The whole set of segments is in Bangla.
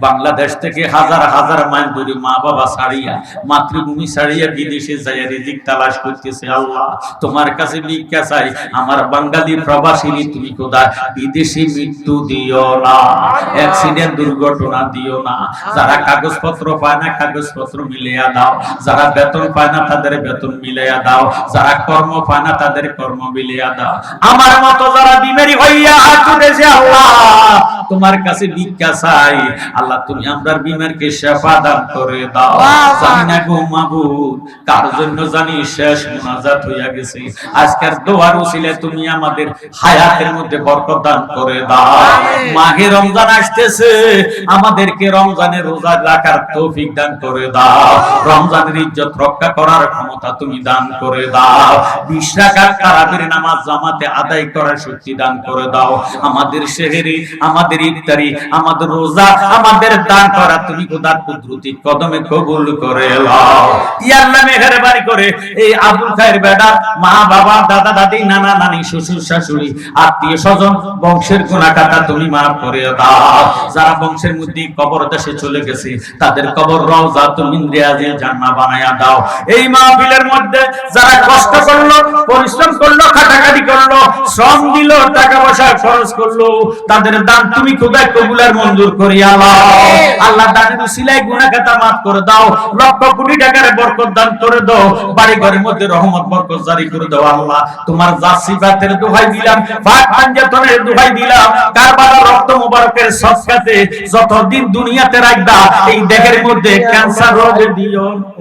বাংলাদেশ থেকে হাজার হাজার মাইল দূরে মা বাবা ছাড়িয়া, মাতৃভূমি ছাড়িয়া বিদেশে যাইয়া রিজিক তালাশ করতেছে, আল্লাহ। তোমার কাছে ভিক্ষা চাই, আমার বাঙালি প্রবাসী তুমি কোথায়? বিদেশি মৃত্যু দিও না দুর্ঘটনা দিও না। যারা কাগজপত্র পায় না কাগজপত্র মিলিয়া দাও। যারা বেতন পায় না তাদের বেতন মিলিয়া দাও। যারা কর্ম পায় না তাদের কর্ম মিলিয়া দাও। আমার মতো যারা বিমারি হইয়া উঠেছে আল্লাহ তোমার কাছে ভিক্ষা চাই। আল্লাহ তুমি আমরা বিমারকে শেফা দান করে দাও। জানি না গো মাবুদ কার জন্য জানি শেষ মুনাজাত হইয়া গেছে। আজকের দোয়ার উসিলে তুমি আমাদের হায়াতের মধ্যে বরকত দান করে দাও। মাঘে রমজান আসতেছে আমাদেরকে রমজানের রোজা রাখার তৌফিক দান করে দাও। রমজানের ইজ্জত রক্ষা করার ক্ষমতা তুমি দান করে দাও। বিশ রাকাত তারাবির নামাজ জামাতে আদায় করার শক্তি দান করে দাও। আমাদের শেহরি আমাদের ইফতারি, আমাদের রোজা, আমাদের দান করা তুমি খোদার কুদরতি কদমে কবুল করে লও ইয়া আল্লাহ মেহেরবানি করে এই আবুল খায়ের বেটা, মা, বাবা, দাদা, দাদি, নানা, নানি, শ্বশুর, শাশুড়ি, আত্মীয় স্বজন, বংশের গুণাকাটা তুমি মাফ করে দাও। যারা বংশের মধ্যে কবর দেশে চলে গেছে। তাদের কবর রওজা তুমি রিয়াজে জান্নাত বানায়া দাও। এই মাহফিলের মধ্যে যারা কষ্ট করল, পরিশ্রম করল, খাটাখাটি করল, শ্রম দিল টাকা পয়সা খরচ করল, তাদের দান তুমি খোদায় কবুলার মঞ্জুর করিয়া দাও আল্লাহ দানের উসিলায় গুনাহ খাতা মাফ করে দাও। লক্ষ কোটি টাকার বরকত দান করে দাও। বাড়ি ঘরের মধ্যে রহমত, বরকত জারি করে দাও আল্লাহ। তোমার জাসিফাতের দোহাই দিলাম পাক পাঞ্জাতনের দোহাই দিলাম। কারবালার রক্ত মোবারকের সদকাতে যতদিন দুনিয়াতে রাখবা। এই দেহের মধ্যে ক্যান্সার রোগ দিও।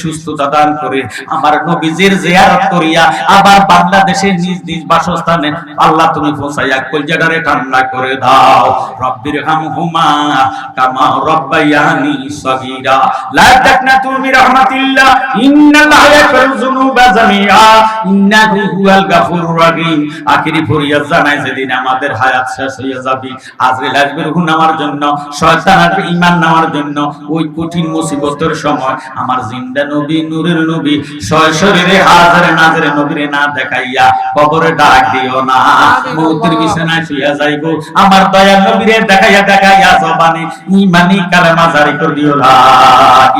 সুস্থতা দান করে, আমার নবীজির জিয়ারত করিয়া আবার বাংলাদেশের নিজ নিজ বাসস্থানে আল্লাহ তুমি পৌঁছাইয়া ঠান্ডা করে দাও। রব্বির হামহুমা কামা রব্বায়ানি সগীরা। লা তাকনাতু মির রাহমাতিল্লাহ ইন্নাল্লাহা ইয়াগফিরু যুনুবা জামিআ, ইন্নাহু হুয়াল গাফুরুর রহিম আখিরি ফরিয়াদ জানাই, যেদিন আমাদের হায়াত শেষ হইয়া যাবে নামার জন্য, শয়তান ঈমান নেওয়ার জন্য, ওই কঠিন মুসিবতের সময় আমার জিন্দা নবী নূরের নবী ছয় শরীরে হাজারে নাজরে নবীরে না দেখাইয়া কবরে ডাক দিও না। মৌতের বিছানায় শুইয়া যাইবো। আমার দয়াল নবীরে দেখাইয়া দেখাইয়া জবানে ঈমানি কালেমা জারি করে দিও। লা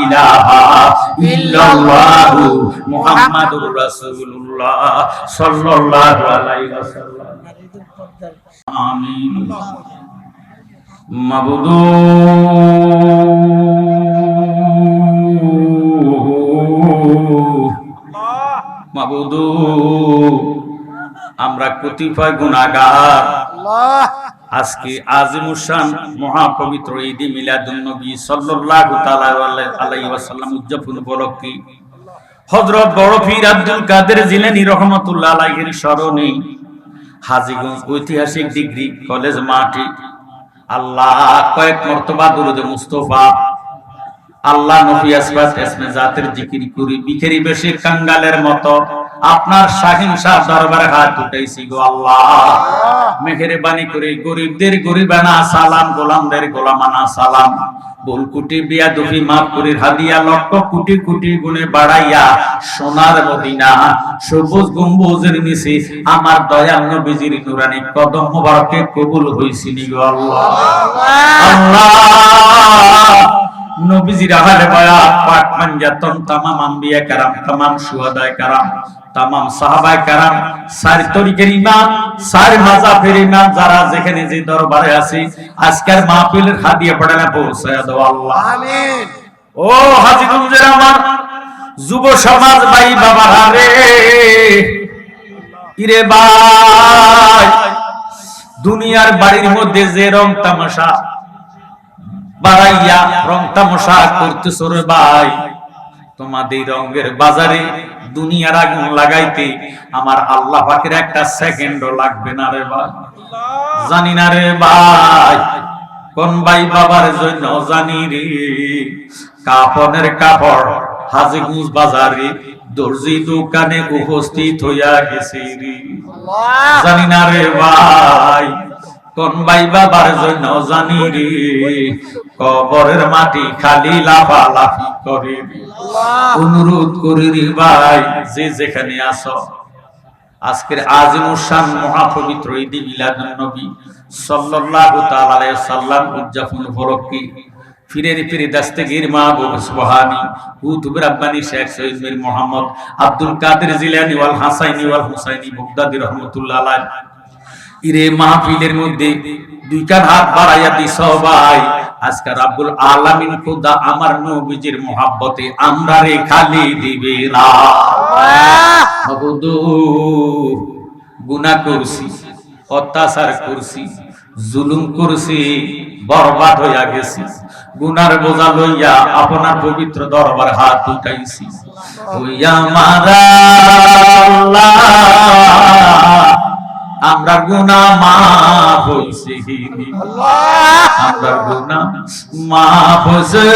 ইলাহা ইল্লাল্লাহু মুহাম্মাদুর রাসূলুল্লাহ সাল্লাল্লাহু আলাইহি ওয়াসাল্লাম। আমিন। মাবুদু মাবুদু আমরা কতিপয় গুণাগার আজকে আজিমুসান মহাপবিত্র ঈদে মিলাদুন নবী সাল্লাল্লাহু তাআলা আলাইহি ওয়াসাল্লাম উদযাপন উপলক্ষে হযরত বড় পীর আব্দুল কাদের জিলানী রহমাতুল্লাহ আলাইহির স্মরণে হাজীগঞ্জ ঐতিহাসিক ডিগ্রি কলেজ মাঠে আল্লাহ কয়েক মর্তবা দুরুদে মুস্তফা আল্লাহ নবী আসবাত ইসমে জাতের জিকির করি বিখেরি বেশি কাঙ্গালের মতো। আপনার শাহিন শাহ দরবারে হাত উঠাইছি গো আল্লাহ। মেহেরবানি করে গরিবদের গরিবানা সালাম গোলামদের গোলামানা সালাম। বুলকুটি বিয়া দুফি মাফ করে হাদিয়া লক্ষ কোটি কোটি গুণে বাড়াইয়া সোনার মদিনা সবুজ গম্বুজের নিচে আমার দয়াল নবীজির নুরানি কদম মোবারকে কবুল গো আল্লাহ। আল্লাহ! নবীজির আহলে বায়াত পাক তামাম আম্বিয়া তামাম কারাম তামাম সাহাবায়ে সার তরিকের ইমাম সার মাযহাবের ইমাম যারা যেখানে যে দরবারে আছে আজকের মাহফিলের হাদিয়া পৌঁছায়া দাও আল্লাহ। আমিন। ও হাজীগঞ্জের আমার যুব সমাজ ভাই বাবারা রে ইরে ভাই দুনিয়ার বাড়ির মধ্যে যে রং তামাশা বাড়াইয়া রং তামশা করতেছো রে ভাই। তোমাদের রঙের বাজারে দুনিয়ার আগুন লাগাইতে আমার আল্লাহ পাকের একটা সেকেন্ডও লাগবে না রে ভাই। জানি না রে ভাই কোন ভাই বাবার জন্য জানি রে। কাপনের কাপড় হাজিগুজ বাজারে দর্জি দোকানে উপস্থিত হইয়া গেছে রে। জানি না রে ভাই কোন ভাই বাবার জন্য জানি রে? কবরের মাটি খালি লাফালাফি করে রে। অনুরোধ করি রে ভাই যে যেখানে আসো আজকের আজিমুসান মহাপবিত্র ঈদ মিলাদুন নবী সাল্লাল্লাহু তাআলা আলাইহি সাল্লাম উদযাপন উপলক্ষে ফিরের ফিরে দাস্তেগীর মাহবুব সুবহানি। কুতুব রাব্বানি শেখ সৈয়দ মীর মোহাম্মদ আব্দুল কাদের জিলানী ওয়াল হাসাইনি ওয়াল হুসাইনি বগদাদি রাহমাতুল্লাহ আলাইহি। ইরে মাহফিলের মধ্যে দুই কান হাত বাড়াইয়া দি সবাই। আজকে রাব্বুল আলামিন খোদা আমার নবীজির মোহাব্বতে আমরা রে খালি দিবে না গুনাহ করছি, অত্যাচার করছি, জুলুম করছি, বরবাদ হইয়া গেছি, গুনার বোঝা লইয়া আপনার পবিত্র দরবার হাত উঠাইছি। হইয়া মারা আমরা গুনা মাফ হইছে আমরা গুনা মাফ হইছে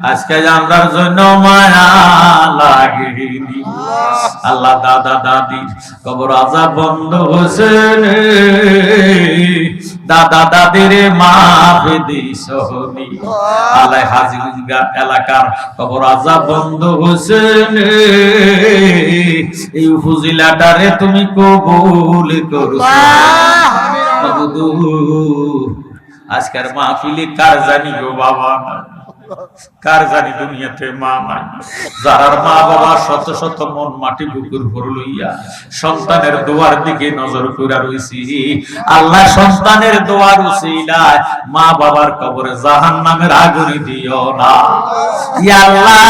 আজকে আমরার জন্য মায়া লাগেনি। আল্লাহ দাদা দাদির কবর আজাব বন্ধ হয়েছে দাদা দাদির মাফ এলাকার কবর আজাব বন্ধ হয়েছে এই উপজেলাটারে তুমি কবুল করছ আজকের মাহফিলে কার জানি গো বাবা? কার জানি দুনিয়াতে মা নাই? যারার মা বাবা শত শত মন মাটি বুকুর ভর লইয়া সন্তানের দোয়ার দিকে নজর কইরা রইছি। আল্লাহ সন্তানের দোয়ার উসিলায় মা বাবার কবরে জাহান্নামের আগুনে দিও না। ইয়া আল্লাহ,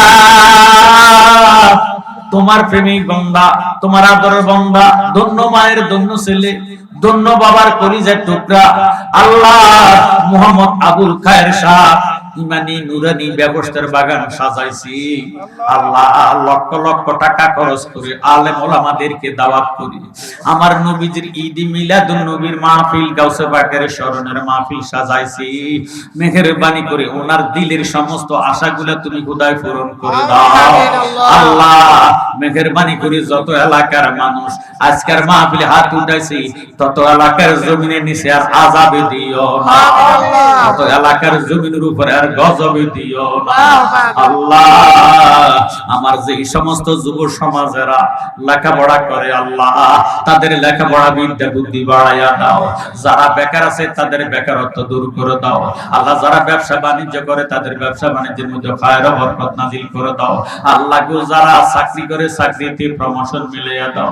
তোমার প্রেমিক বন্দা, তোমার আদরের বন্দা, ধন্য মায়ের ধন্য ছেলে, ধন্য বাবার কলিজার টুকরা, আল্লাহ মুহাম্মদ আবুল খায়ের শাহ ইমানি নুরানি ব্যবস্থার বাগান সাজাইছি। আল্লাহ লক্ষ লক্ষ টাকা খরচ করে আলেম ওলামাদেরকে দাওয়াত করি। আমার নবীজির ঈদ মিলাদুন নবীর মাহফিল গাউসে বাগের স্মরণের মাহফিল সাজাইছি। মেহেরবানি করে ওনার দিলের সমস্ত আশাগুলো তুমি খোদায় পূরণ করে দাও। আল্লাহ মেহেরবানি করে যত এলাকার মানুষ আজকের মাহফিলে হাত উঠাইছি তত এলাকার জমিনের নিচে আর আজাবে দিও না। তত এলাকার জমিনের উপরে আর গজবে দিও না। আল্লাহ আমার যে সমস্ত যুব সমাজেরা লেখাপড়া করে আল্লাহ তাদের লেখাপড়া বিদ্যা বুদ্ধি বাড়াইয়া দাও। যারা বেকার আছে তাদের বেকারত্ব দূর করে দাও। আল্লাহ যারা ব্যবসা বাণিজ্য করে তাদের ব্যবসা বাণিজ্যের মধ্যে খায়ের বরকত নাজিল করে দাও। আল্লাহ যারা চাকরি করে চাকরিতে প্রমোশন মিলিয়ে দাও।